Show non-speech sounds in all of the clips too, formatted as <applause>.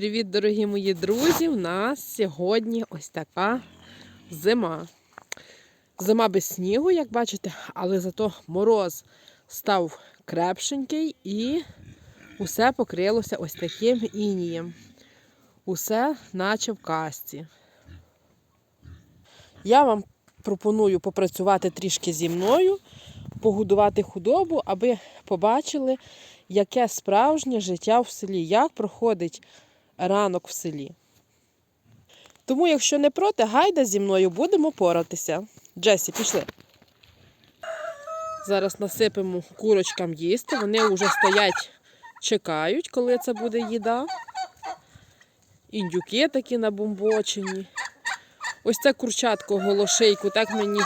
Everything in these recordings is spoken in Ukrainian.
Привіт, дорогі мої друзі! У нас сьогодні ось така зима. Зима без снігу, як бачите, але зато мороз став крепшенький і усе покрилося ось таким інієм. Усе наче в касті. Я вам пропоную попрацювати трішки зі мною, погодувати худобу, аби побачили, яке справжнє життя в селі, як проходить ранок в селі. Тому, якщо не проти, гайда зі мною будемо поратися. Джесі, пішли. Зараз насипемо курочкам їсти. Вони вже стоять, чекають, коли це буде їда. Індюки такі набомбочені. Ось це курчатко голошейку, так мені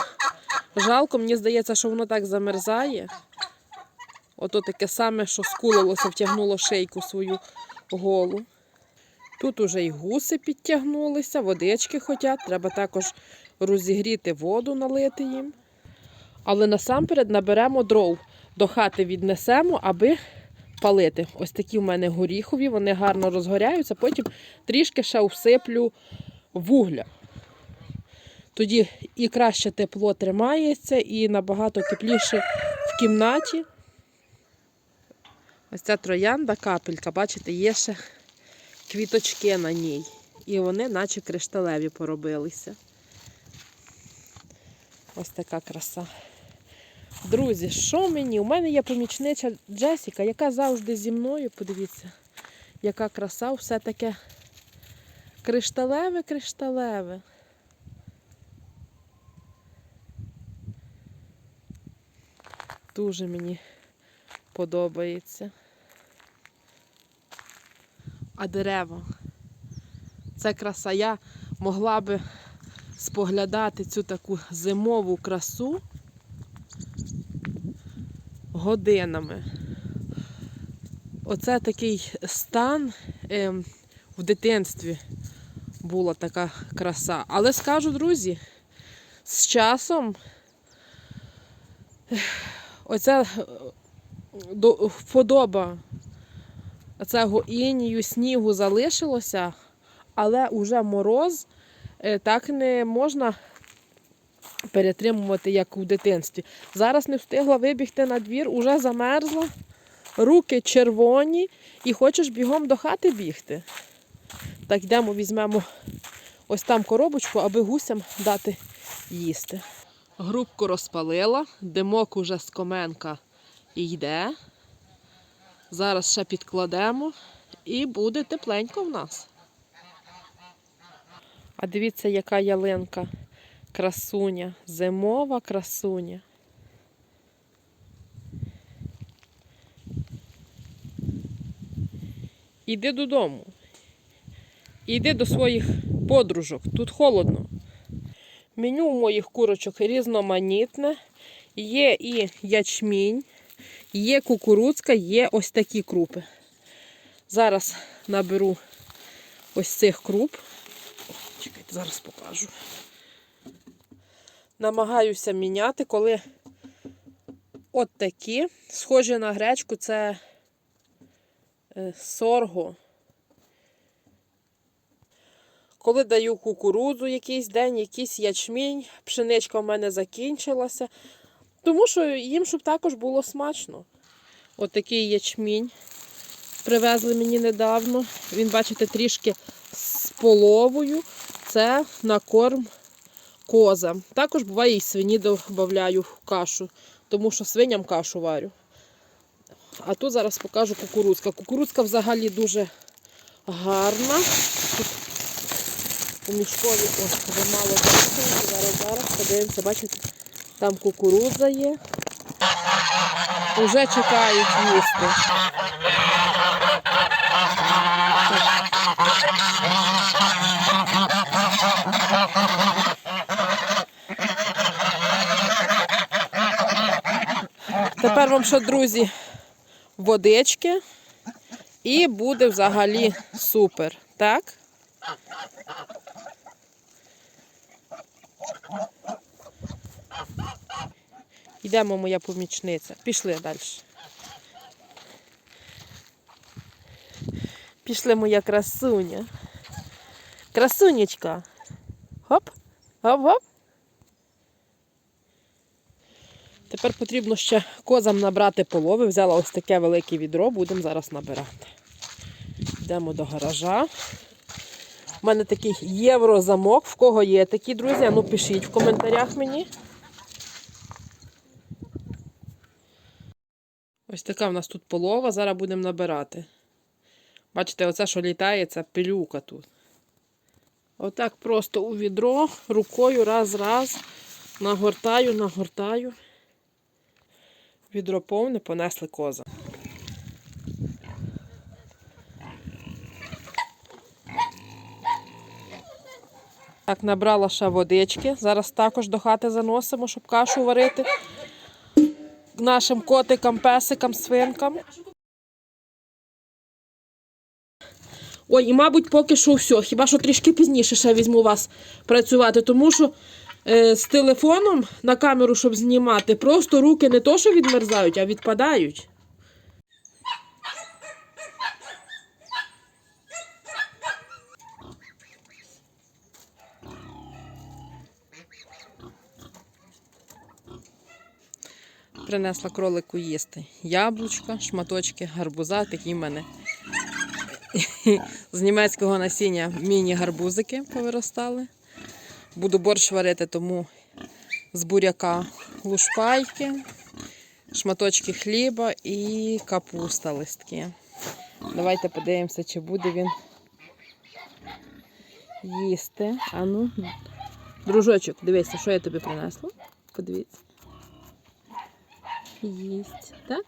жалко, мені здається, що воно так замерзає. Ото таке саме, що скулилося, втягнуло шейку свою голу. Тут уже й гуси підтягнулися, водички хотять, треба також розігріти воду, налити їм. Але насамперед наберемо дров, до хати віднесемо, аби палити. Ось такі в мене горіхові, вони гарно розгоряються, потім трішки ще всиплю вугля. Тоді і краще тепло тримається, і набагато тепліше в кімнаті. Ось ця троянда капелька, бачите, є ще квіточки на ній. І вони наче кришталеві поробилися. Ось така краса. Друзі, що мені? У мене є помічниця Джесіка, яка завжди зі мною, подивіться, яка краса, все таке кришталеве-кришталеве. Дуже мені подобається. А дерева. Це краса. Я могла би споглядати цю таку зимову красу годинами. Оце такий стан е, в дитинстві була така краса. Але скажу, друзі, з часом оця е, вподоба цього інію, снігу залишилося, але уже мороз е, так не можна перетримувати, як у дитинстві. Зараз не встигла вибігти на двір, уже замерзла, руки червоні і хочеш бігом до хати бігти. Так, йдемо, візьмемо ось там коробочку, аби гусям дати їсти. Грубку розпалила, димок уже з коменка йде. Зараз ще підкладемо і буде тепленько в нас. А дивіться, яка ялинка. Красуня, зимова красуня. Іди додому. Іди до своїх подружок. Тут холодно. Меню у моїх курочок різноманітне. Є і ячмінь, є кукурудзка, є ось такі крупи. Зараз наберу ось цих круп. Чекайте, зараз покажу. Намагаюся міняти, коли от такі, схожі на гречку, це е, сорго. Коли даю кукурудзу якийсь день, якийсь ячмінь, пшеничка в мене закінчилася. Тому що їм, щоб також було смачно. От ячмінь привезли мені недавно. Він, бачите, трішки з половою. Це на корм козам. Також буває і свині додаю кашу, тому що свиням кашу варю. А тут зараз покажу кукурудзка. Кукурудзка взагалі дуже гарна. Тут у мішкові ось вже мало. Зараз зараз подивимося, бачите, там кукурудза є. Уже чекають їсти. Тепер вам що, друзі, водички і буде взагалі супер, так? Йдемо, моя помічниця. Пішли далі. Пішли моя красуня. Красунечка. Хоп, гоп-гоп. Тепер потрібно ще козам набрати полови. Взяла ось таке велике відро, будемо зараз набирати. Йдемо до гаража. У мене такий єврозамок. В кого є такі, друзі? Ну пишіть в коментарях мені. Ось така в нас тут полова. Зараз будемо набирати. Бачите, оце, що літає, це пилюка тут. Отак просто у відро, рукою раз-раз. Нагортаю, нагортаю. Відро повне, понесли коза. Так, набрала ще водички. Зараз також до хати заносимо, щоб кашу варити нашим котикам, песикам, свинкам. Ой, і, мабуть, поки що все. Хіба що трішки пізніше ще візьму вас працювати, тому що е, з телефоном на камеру, щоб знімати, просто руки не то, що відмерзають, а відпадають. Принесла кролику їсти яблучка, шматочки гарбуза, такі в мене з німецького насіння міні-гарбузики повиростали. Буду борщ варити, тому з буряка лушпайки, шматочки хліба і капуста листки. Давайте подивимося, чи буде він їсти. А ну, дружочок, дивися, що я тобі принесла. Подивіться. Їсть, так?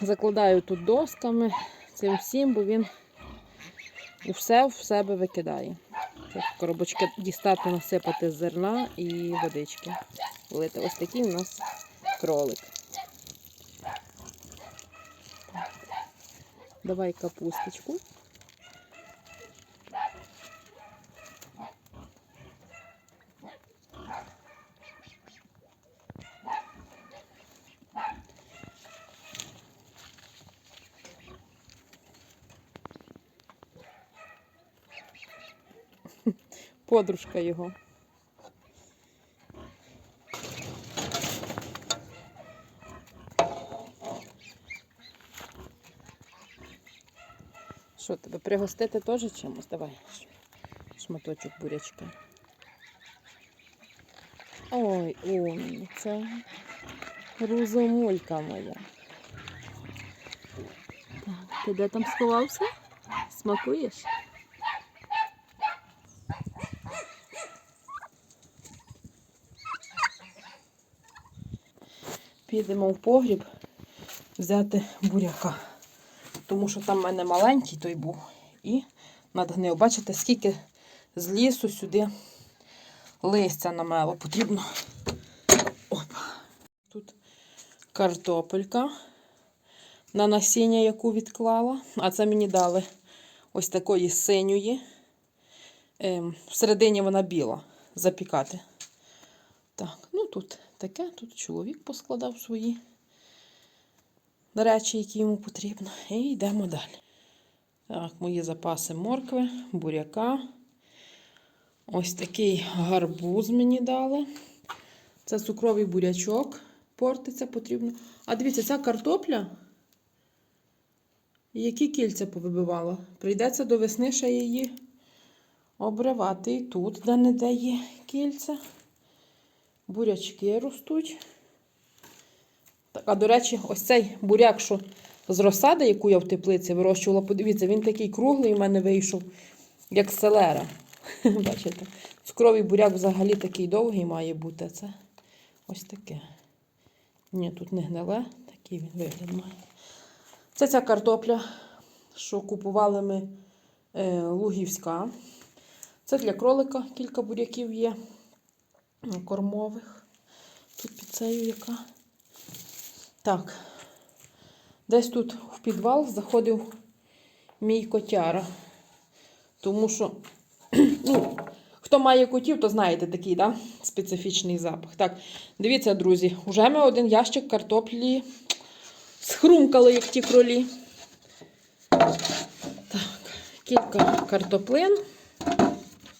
Закладаю тут досками, цим всім, бо він все в себе викидає. Коробочки дістати, насипати зерна і водички. Влити. Ось такий у нас кролик. Давай капусточку. Подружка його. Що тебе пригостити теж чимось? Давай шматочок бурячка. Ой, умниця. Розумулька моя. Так, ти де там сховався? Смакуєш? Підемо в погріб взяти буряка. Тому що там в мене маленький той був. І надгнив. Бачите, скільки з лісу сюди листя намело. Потрібно. Опа. Тут картопелька на насіння, яку відклала. А це мені дали ось такої синьої. Ем, всередині вона біла. Запікати. Так, ну тут таке, тут чоловік поскладав свої речі, які йому потрібно. І йдемо далі. Так, мої запаси моркви, буряка. Ось такий гарбуз мені дали. Це цукровий бурячок. Портиться потрібно. А дивіться, ця картопля. Які кільця повибивала. Прийдеться до весни ще її обривати. І тут, де не де є кільця. Бурячки ростуть. Так, а до речі, ось цей буряк, що з розсади, яку я в теплиці вирощувала, подивіться, він такий круглий у мене вийшов, як селера. <laughs> Бачите? Цукровий буряк взагалі такий довгий має бути. Це ось таке. Ні, тут не гниле, такий він вигляд має. Це ця картопля, що купували ми е, лугівська. Це для кролика кілька буряків є кормових. Тут під цею яка. Так. Десь тут в підвал заходив мій котяра. Тому що, <clears throat> ну, хто має котів, то знаєте такий, да? специфічний запах. Так, дивіться, друзі, вже ми один ящик картоплі схрумкали, як ті кролі. Так, кілька картоплин.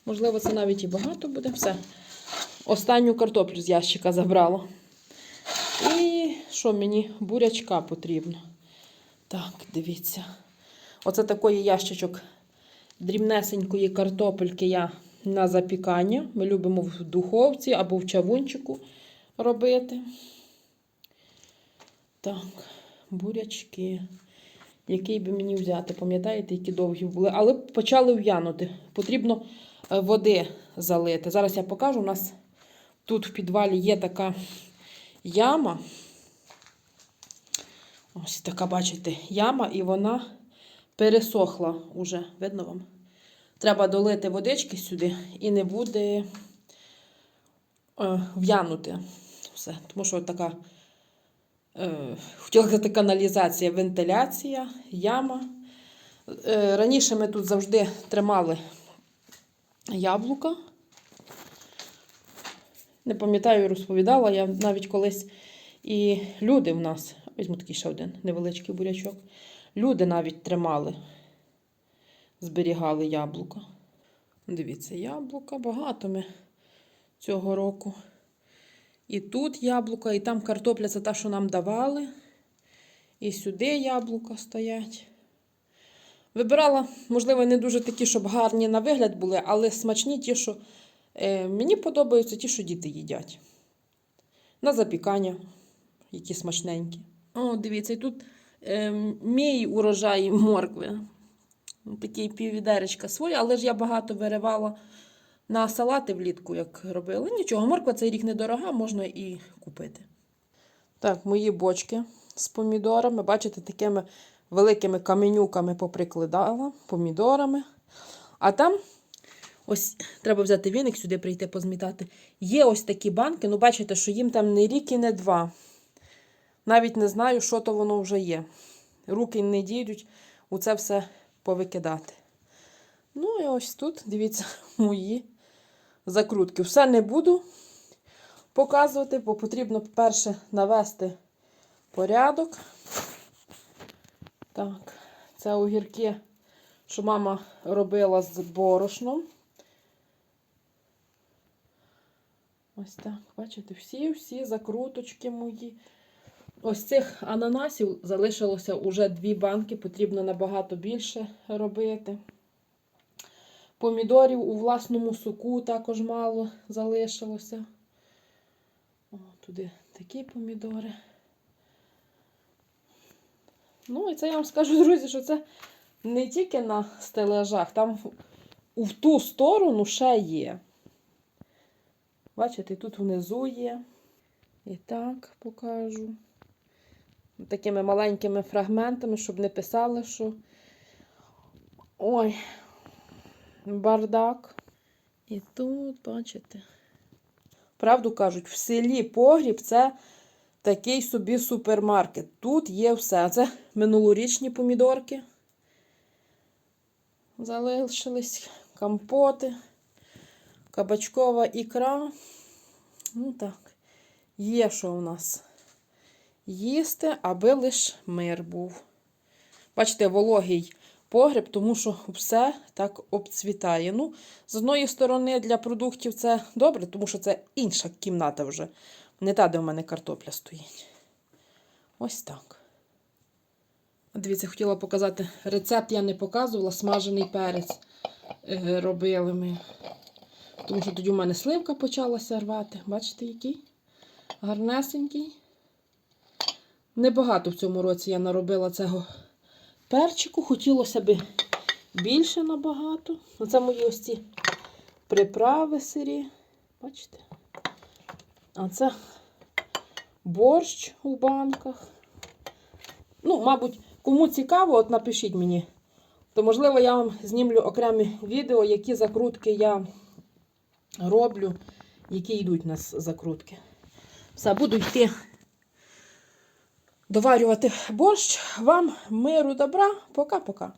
Можливо, це навіть і багато буде. Все. Останню картоплю з ящика забрала. І що мені? Бурячка потрібно. Так, дивіться. Оце такий ящичок дрібнесенької картопельки я на запікання. Ми любимо в духовці або в чавунчику робити. Так, бурячки. Який би мені взяти? Пам'ятаєте, які довгі були? Але почали в'янути. Потрібно е, води залити. Зараз я покажу. У нас тут в підвалі є така яма. Ось така, бачите, яма, і вона пересохла уже. Видно вам? Треба долити водички сюди і не буде е, в'янути все. Тому що така, е, хотіла сказати, каналізація, вентиляція, яма. Е, раніше ми тут завжди тримали яблука. Не пам'ятаю, розповідала, я навіть колись і люди в нас, візьму такий ще один невеличкий бурячок. Люди навіть тримали, зберігали яблука. Дивіться, яблука багато ми цього року. І тут яблука, і там картопля це та, що нам давали. І сюди яблука стоять. Вибирала, можливо, не дуже такі, щоб гарні на вигляд були, але смачні ті, що мені подобаються, ті, що діти їдять. На запікання, які смачненькі. О, дивіться, тут е, мій урожай моркви. Такий піввідеречка своя, але ж я багато виривала на салати влітку, як робила. Нічого, морква цей рік недорога, можна і купити. Так, мої бочки з помідорами. Бачите, такими великими каменюками поприкладала, помідорами. А там ось треба взяти віник сюди прийти позмітати. Є ось такі банки, ну бачите, що їм там не рік і не два. Навіть не знаю, що то воно вже є. Руки не дійдуть у це все повикидати. Ну і ось тут, дивіться, <laughs> мої закрутки. Все не буду показувати, бо потрібно перше навести порядок. Так, це огірки, що мама робила з борошном. Ось так, бачите, всі-всі закруточки мої. Ось цих ананасів залишилося уже дві банки, потрібно набагато більше робити. Помідорів у власному соку також мало залишилося. О, туди такі помідори. Ну, і це я вам скажу, друзі, що це не тільки на стележах, там в ту сторону ще є. Бачите, тут внизу є. І так покажу. Такими маленькими фрагментами, щоб не писали, що. Ой, бардак. І тут, бачите. Правду кажуть, в селі погріб це такий собі супермаркет. Тут є все. Це минулорічні помідорки. Залишились компоти, кабачкова ікра. Ну так, є що у нас їсти, аби лиш мир був. Бачите, вологий погреб, тому що все так обцвітає. Ну, з одної сторони, для продуктів це добре, тому що це інша кімната вже. Не та, де в мене картопля стоїть. Ось так. Дивіться, хотіла показати рецепт, я не показувала, смажений перець е, робили ми. Тому що тоді у мене сливка почалася рвати. Бачите, який? Гарнесенький. Небагато в цьому році я наробила цього перчику. Хотілося б більше набагато. Оце мої ось ці приправи сирі. Бачите? А це борщ у банках. Ну, мабуть, кому цікаво, от напишіть мені. То, можливо, я вам знімлю окремі відео, які закрутки я роблю, які йдуть у нас закрутки. Все, буду йти доварювати борщ. Вам миру добра. Пока-пока.